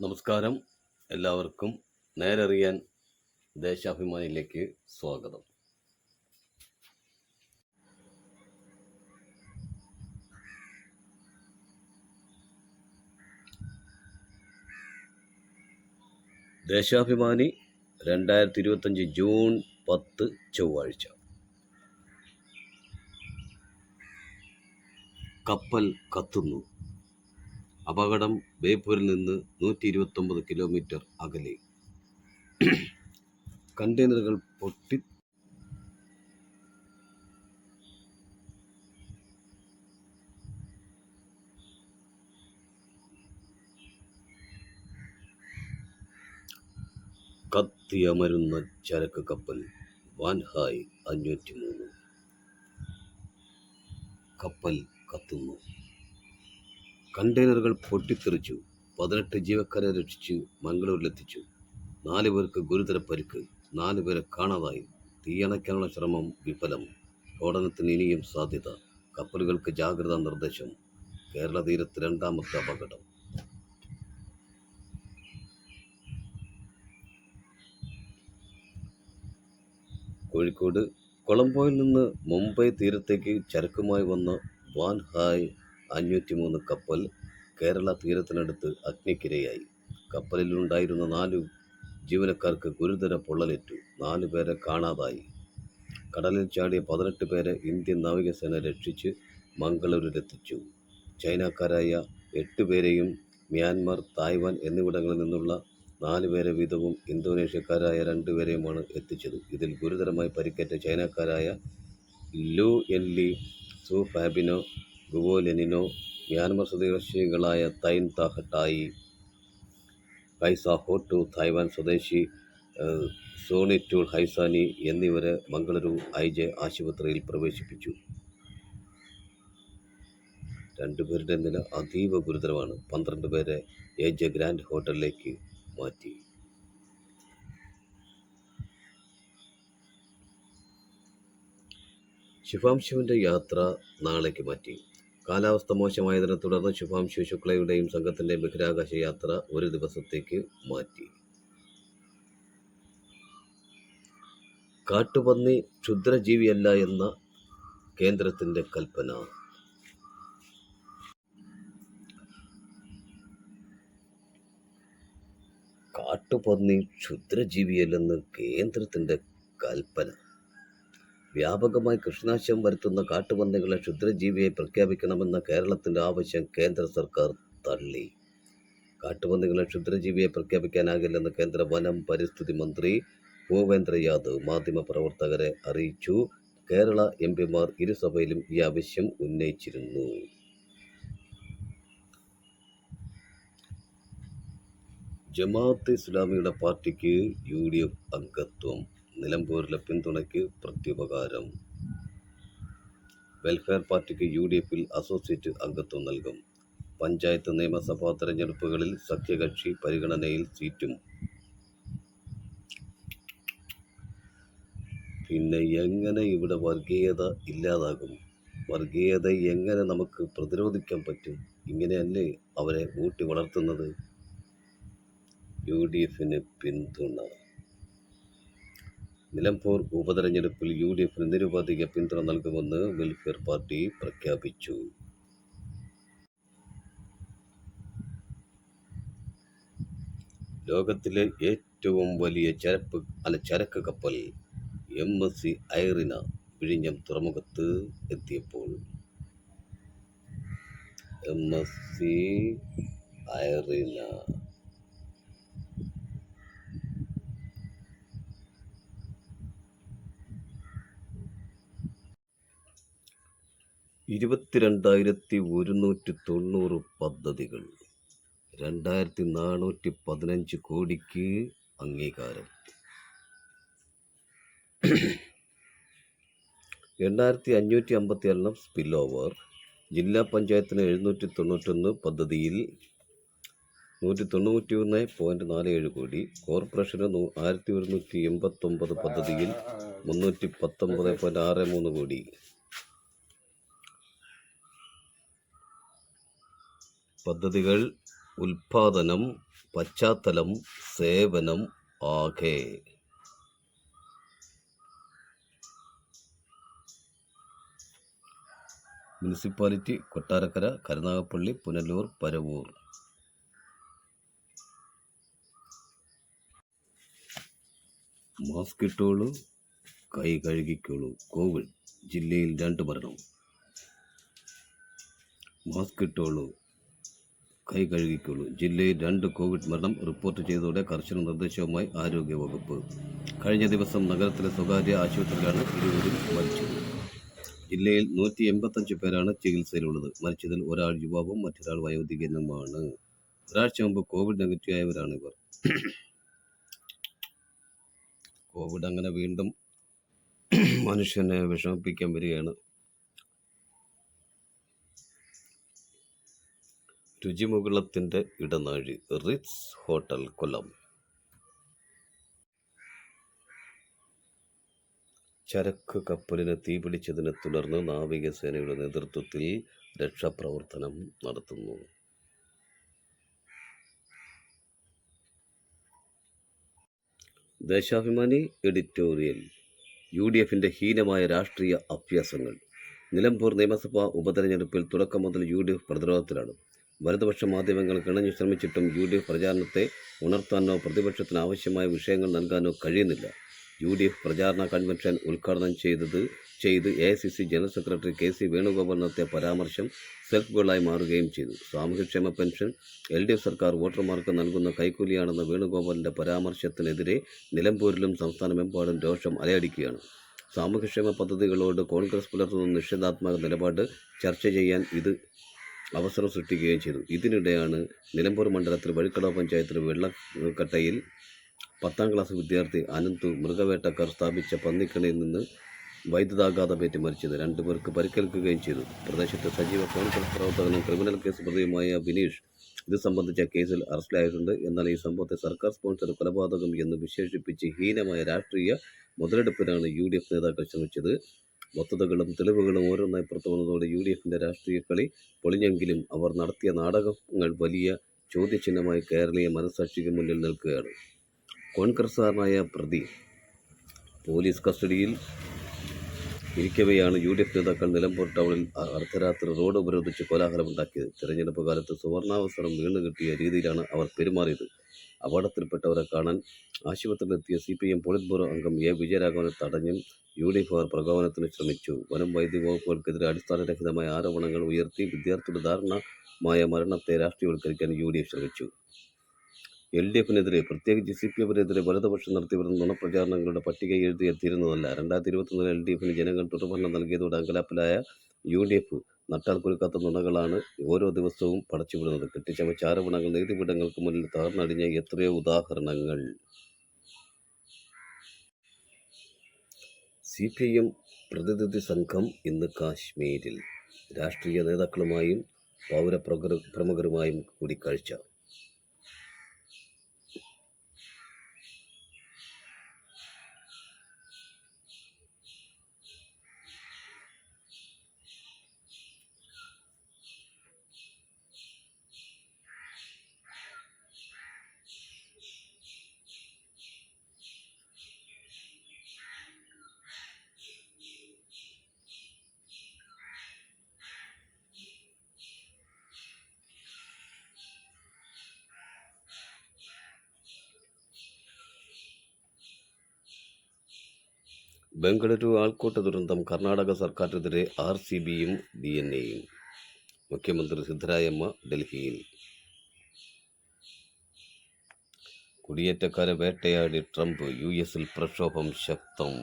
നമസ്കാരം. എല്ലാവർക്കും നേരറിയാൻ ദേശാഭിമാനിയിലേക്ക് സ്വാഗതം. ദേശാഭിമാനി രണ്ടായിരത്തി ഇരുപത്തഞ്ച് ജൂൺ പത്ത് ചൊവ്വാഴ്ച. കപ്പൽ കത്തുന്നു. അപകടം ബേപ്പൂരിൽ നിന്ന് നൂറ്റി ഇരുപത്തൊമ്പത് കിലോമീറ്റർ അകലെ. കണ്ടെയ്നറുകൾ പൊട്ടി. കത്തിയമരുന്ന ചരക്ക് കപ്പൽ വാൻഹായ് അഞ്ഞൂറ്റി മൂന്ന് കപ്പൽ കത്തുന്നു. കണ്ടെയ്നറുകൾ പൊട്ടിത്തെറിച്ചു. പതിനെട്ട് ജീവക്കാരെ രക്ഷിച്ച് മംഗളൂരിലെത്തിച്ചു. നാല് പേർക്ക് ഗുരുതര പരിക്ക് നാല് പേരെ കാണാതായി. തീയണയ്ക്കാനുള്ള ശ്രമം വിഫലം. സ്ഫോടനത്തിന് ഇനിയും സാധ്യത. കപ്പലുകൾക്ക് ജാഗ്രതാ നിർദ്ദേശം. കേരള തീരത്ത് രണ്ടാമത്തെ അപകടം. കോഴിക്കോട് കൊളംബോയിൽ നിന്ന് മുംബൈ തീരത്തേക്ക് ചരക്കുമായി വന്ന വാൻ ഹായ് അഞ്ഞൂറ്റി മൂന്ന് കപ്പൽ കേരള തീരത്തിനടുത്ത് അഗ്നിക്കിരയായി. കപ്പലിലുണ്ടായിരുന്ന നാല് ജീവനക്കാർക്ക് ഗുരുതര പൊള്ളലേറ്റു. നാല് പേരെ കാണാതായി. കടലിൽ ചാടിയ പതിനെട്ട് പേരെ ഇന്ത്യൻ നാവികസേന രക്ഷിച്ച് മംഗളൂരിലെത്തിച്ചു. ചൈനക്കാരായ എട്ട് പേരെയും മ്യാൻമാർ തായ്വാൻ എന്നിവിടങ്ങളിൽ നിന്നുള്ള നാല് പേരെ വീതവും ഇന്തോനേഷ്യക്കാരായ രണ്ടുപേരെയുമാണ് എത്തിച്ചത്. ഇതിൽ ഗുരുതരമായി പരിക്കേറ്റ ചൈനക്കാരായ ലു എൻ ലി സു ഫാബിനോ ഗുവോ ലെനിനോ മ്യാൻമർ സ്വദേശികളായ തൈൻ താഹട്ടായി ഹൈസ ടു തായ്വാൻ സ്വദേശി സോണി ഹൈസാനി എന്നിവരെ മംഗളൂരു ഐ ജെ ആശുപത്രിയിൽ പ്രവേശിപ്പിച്ചു. രണ്ടുപേരുടെ നില അതീവ ഗുരുതരമാണ്. പന്ത്രണ്ട് പേരെ എ ജെ ഗ്രാൻഡ് ഹോട്ടലിലേക്ക് മാറ്റി. ശുഭാംശുവിന്റെ യാത്ര നാളേക്ക് മാറ്റി. കാലാവസ്ഥ മോശമായതിനെ തുടർന്ന് ശുഭാംശു ശുക്ലയുടെയും സംഘത്തിന്റെ ബഹിരാകാശ യാത്ര ഒരു ദിവസത്തേക്ക് മാറ്റി. കാട്ടുപന്നി ക്ഷുദ്രജീവിയല്ല എന്ന കേന്ദ്രത്തിന്റെ കൽപ്പന. കാട്ടുപന്നി ക്ഷുദ്രജീവിയല്ലെന്ന് കേന്ദ്രത്തിന്റെ കൽപ്പന. വ്യാപകമായി കൃഷിനാശം വരുത്തുന്ന കാട്ടുപന്നികളെ ക്ഷുദ്രജീവിയെ പ്രഖ്യാപിക്കണമെന്ന കേരളത്തിന്റെ ആവശ്യം കേന്ദ്ര സർക്കാർ തള്ളി. കാട്ടുപന്നികളെ ക്ഷുദ്രജീവിയെ പ്രഖ്യാപിക്കാനാകില്ലെന്ന് കേന്ദ്ര വനം പരിസ്ഥിതി മന്ത്രി ഭൂപേന്ദ്ര യാദവ് മാധ്യമപ്രവർത്തകരെ അറിയിച്ചു. കേരള എം പിമാർ ഇരുസഭയിലും ഈ ആവശ്യം ഉന്നയിച്ചിരുന്നു. ജമാഅത്ത് ഇസ്ലാമിയുടെ പാർട്ടിക്ക് യു ഡി എഫ് അംഗത്വം. നിലമ്പൂരിലെ പിന്തുണയ്ക്ക് പ്രത്യുപകാരം. വെൽഫെയർ പാർട്ടിക്ക് യു ഡി എഫിൽ അസോസിയേറ്റ് അംഗത്വം നൽകും. പഞ്ചായത്ത് നിയമസഭാ തെരഞ്ഞെടുപ്പുകളിൽ സഖ്യകക്ഷി പരിഗണനയിൽ സീറ്റും. പിന്നെ എങ്ങനെ ഇവിടെ വർഗീയത ഇല്ലാതാകും? വർഗീയത എങ്ങനെ നമുക്ക് പ്രതിരോധിക്കാൻ പറ്റും? ഇങ്ങനെയല്ലേ അവരെ ഊട്ടി വളർത്തുന്നത്? യു ഡി എഫിന് പിന്തുണ. നിലമ്പൂർ ഉപതെരഞ്ഞെടുപ്പിൽ യു ഡി എഫിന് നിരുപാധിക പിന്തുണ നൽകുമെന്ന് വെൽഫെയർ പാർട്ടി പ്രഖ്യാപിച്ചു. ലോകത്തിലെ ഏറ്റവും വലിയ ചരപ്പ് അല്ല ചരക്ക് കപ്പൽ എം എസ് സി ഐറിന വിഴിഞ്ഞം തുറമുഖത്ത് എത്തിയപ്പോൾ. എം എസ് സി ഐറിന ഇരുപത്തിരണ്ടായിരത്തി ഒരുന്നൂറ്റി തൊണ്ണൂറ് പദ്ധതികൾ. രണ്ടായിരത്തി നാനൂറ്റി പതിനഞ്ച് കോടിക്ക് അംഗീകാരം. എണ്ണായിരത്തി അഞ്ഞൂറ്റി അമ്പത്തി എണ്ണം സ്പിൽ ഓവർ ജില്ലാ പഞ്ചായത്തിന് എഴുന്നൂറ്റി തൊണ്ണൂറ്റൊന്ന് പദ്ധതിയിൽ നൂറ്റി തൊണ്ണൂറ്റി ഒന്ന് പോയിന്റ് നാല് ഏഴ് കോടി. കോർപ്പറേഷന് ആയിരത്തി ഒരുന്നൂറ്റി എൺപത്തൊമ്പത് പദ്ധതിയിൽ മുന്നൂറ്റി പത്തൊമ്പത് പോയിന്റ് ആറ് മൂന്ന് കോടി. പദ്ധതികൾ ഉൽപാദനം പശ്ചാത്തലം സേവനം ആകെ. മുനിസിപ്പാലിറ്റി കൊട്ടാരക്കര കരുനാഗപ്പള്ളി പുനലൂർ പരവൂർ. മാസ്ക് ഇട്ടോളൂ കൈ കഴുകിക്കോളൂ. കോവിഡ് ജില്ലയിൽ രണ്ട് മരണം. മാസ്ക് ഇട്ടോളൂ കൈ കഴുകിക്കോളൂ ജില്ലയിൽ രണ്ട് കോവിഡ് മരണം റിപ്പോർട്ട് ചെയ്തതോടെ കർശന നിർദ്ദേശവുമായി ആരോഗ്യവകുപ്പ്. കഴിഞ്ഞ ദിവസം നഗരത്തിലെ സ്വകാര്യ ആശുപത്രിയിലാണ് ഇരുവരും മരിച്ചത്. ജില്ലയിൽ നൂറ്റി എൺപത്തഞ്ച് പേരാണ് ചികിത്സയിലുള്ളത്. മരിച്ചതിൽ ഒരാൾ യുവാവും മറ്റൊരാൾ വയോധികനുമാണ്. ഒരാഴ്ച മുമ്പ് കോവിഡ് നെഗറ്റീവ് ആയവരാണ് ഇവർ. കോവിഡ് അങ്ങനെ വീണ്ടും മനുഷ്യനെ വിഷമിപ്പിക്കാൻ വരികയാണ്. രുചിമുകുളത്തിന്റെ ഇടനാഴി റിറ്റ്സ് ഹോട്ടൽ കൊല്ലം. ചരക്ക് കപ്പലിന് തീപിടിച്ചതിനെ തുടർന്ന് നാവികസേനയുടെ നേതൃത്വത്തിൽ രക്ഷാപ്രവർത്തനം നടത്തുന്നു. ദേശാഭിമാനി എഡിറ്റോറിയൽ യു ഡി എഫിന്റെ ഹീനമായ രാഷ്ട്രീയ അഭ്യാസങ്ങൾ. നിലമ്പൂർ നിയമസഭാ ഉപതെരഞ്ഞെടുപ്പിൽ തുടക്കം മുതൽ യു ഡി എഫ് പ്രതിരോധത്തിലാണ്. വലതുപക്ഷ മാധ്യമങ്ങൾ കിണഞ്ഞു ശ്രമിച്ചിട്ടും യു ഡി എഫ് പ്രചാരണത്തെ ഉണർത്താനോ പ്രതിപക്ഷത്തിന് ആവശ്യമായ വിഷയങ്ങൾ നൽകാനോ കഴിയുന്നില്ല. യു ഡി എഫ് പ്രചാരണ കൺവെൻഷൻ ഉദ്ഘാടനം ചെയ്തത് ചെയ്ത് A I C C general secretary K C Venugopal നടത്തിയ പരാമർശം സെൽഫ് ഗോളായി മാറുകയും ചെയ്തു. സാമൂഹ്യക്ഷേമ പെൻഷൻ എൽ ഡി എഫ് സർക്കാർ വോട്ടർമാർക്ക് നൽകുന്ന കൈക്കൂലിയാണെന്ന വേണുഗോപാലിന്റെ പരാമർശത്തിനെതിരെ നിലമ്പൂരിലും സംസ്ഥാനമെമ്പാടും രോഷം അലയടിക്കുകയാണ്. സാമൂഹ്യക്ഷേമ പദ്ധതികളോട് കോൺഗ്രസ് പുലർത്തുന്ന നിഷേധാത്മക നിലപാട് ചർച്ച ചെയ്യാൻ ഇത് അവസരം സൃഷ്ടിക്കുകയും ചെയ്തു. ഇതിനിടെയാണ് നിലമ്പൂർ മണ്ഡലത്തിൽ വഴിക്കടവ് പഞ്ചായത്തിലെ വെള്ളക്കട്ടയിൽ പത്താം ക്ലാസ് വിദ്യാർത്ഥി അനന്തു മൃഗവേട്ടക്കാർ സ്ഥാപിച്ച പന്നിക്കണയിൽ നിന്ന് വൈദ്യുതാഘാതമേറ്റ് മരിച്ചത്. രണ്ടുപേർക്ക് പരിക്കേൽക്കുകയും ചെയ്തു. പ്രദേശത്തെ സജീവ കോൺഗ്രസ് പ്രവർത്തകനും ക്രിമിനൽ കേസ് പ്രതിയുമായ ബിനീഷ് ഇത് സംബന്ധിച്ച കേസിൽ അറസ്റ്റിലായിട്ടുണ്ട്. എന്നാൽ ഈ സംഭവത്തെ സർക്കാർ സ്പോൺസർ കൊലപാതകം എന്ന് വിശേഷിപ്പിച്ച് ഹീനമായ രാഷ്ട്രീയ മുതലെടുപ്പിനാണ് യു ഡി എഫ് നേതാക്കൾ ശ്രമിച്ചത്. വസ്തുതകളും തെളിവുകളും ഓരോന്നായി പുറത്തു വന്നതോടെ യു ഡി എഫിന്റെ രാഷ്ട്രീയ കളി പൊളിഞ്ഞെങ്കിലും അവർ നടത്തിയ നാടകങ്ങൾ വലിയ ചോദ്യചിഹ്നമായി കേരളീയ മനസാക്ഷിക്ക് മുന്നിൽ നിൽക്കുകയാണ്. കോൺഗ്രസ്സുകാരനായ പ്രതി പോലീസ് കസ്റ്റഡിയിൽ ഇരിക്കവെയാണ് യു ഡി എഫ് നേതാക്കൾ നിലമ്പൂർ ടൗണിൽ അർദ്ധരാത്രി റോഡ് ഉപരോധിച്ച് കോലാഹലമുണ്ടാക്കിയത്. തെരഞ്ഞെടുപ്പ് കാലത്ത് സുവർണാവസരം വീണ് കിട്ടിയ രീതിയിലാണ് അവർ പെരുമാറിയത്. അപകടത്തിൽപ്പെട്ടവരെ കാണാൻ ആശുപത്രിയിലെത്തിയ C P M polit bureau അംഗം എ. വിജയരാഘവനെ തടഞ്ഞും യു ഡി എഫുകാർ പ്രകോപനത്തിന് ശ്രമിച്ചു. വനം വൈദ്യുതി വകുപ്പുകൾക്കെതിരെ അടിസ്ഥാനരഹിതമായ ആരോപണങ്ങൾ ഉയർത്തി വിദ്യാർത്ഥിയുടെ ദാരുണമായ മരണത്തെ രാഷ്ട്രീയവൽക്കരിക്കാൻ യു ഡി എഫ് ശ്രമിച്ചു. എൽ ഡി എഫിനെതിരെ പ്രത്യേകിച്ച് സി പി എഫിനെതിരെ വലതുപക്ഷം നടത്തിവരുന്ന നുണപ്രചാരണങ്ങളുടെ പട്ടിക എഴുതി എത്തിയിരുന്നതല്ല രണ്ടായിരത്തി ഇരുപത്തൊന്നിൽ എൽ ഡി എഫിന് ജനങ്ങൾ തുടർഭരണം നൽകിയതോടെ അങ്കലാപ്പിലായ യു ഡി എഫ് നട്ടാൽ കുരുക്കാത്ത നുണകളാണ് ഓരോ ദിവസവും പടച്ചുവിടുന്നത് കെട്ടിച്ചമച്ച ആരോപണങ്ങൾ നീതിപീഠങ്ങൾക്ക് മുന്നിൽ തകർന്നടിഞ്ഞ എത്രയോ ഉദാഹരണങ്ങൾ. സി പി എം പ്രതിനിധി സംഘം ഇന്ന് കാശ്മീരിൽ. രാഷ്ട്രീയ നേതാക്കളുമായും പൗരപ്രമുഖരുമായും പ്രമുഖരുമായും കൂടിക്കാഴ്ച. ബംഗളൂരു ആൾക്കൂട്ട ദുരന്തം കർണാടക സർക്കാരിനെതിരെ ആർ സി ബിയും ഡി എൻ എയും മുഖ്യമന്ത്രി സിദ്ധരാമയ്യ ഡൽഹിയിൽ. കുടിയേറ്റക്കാരെ വേട്ടയാടി ട്രംപ് യു എസിൽ പ്രക്ഷോഭം ശക്തം.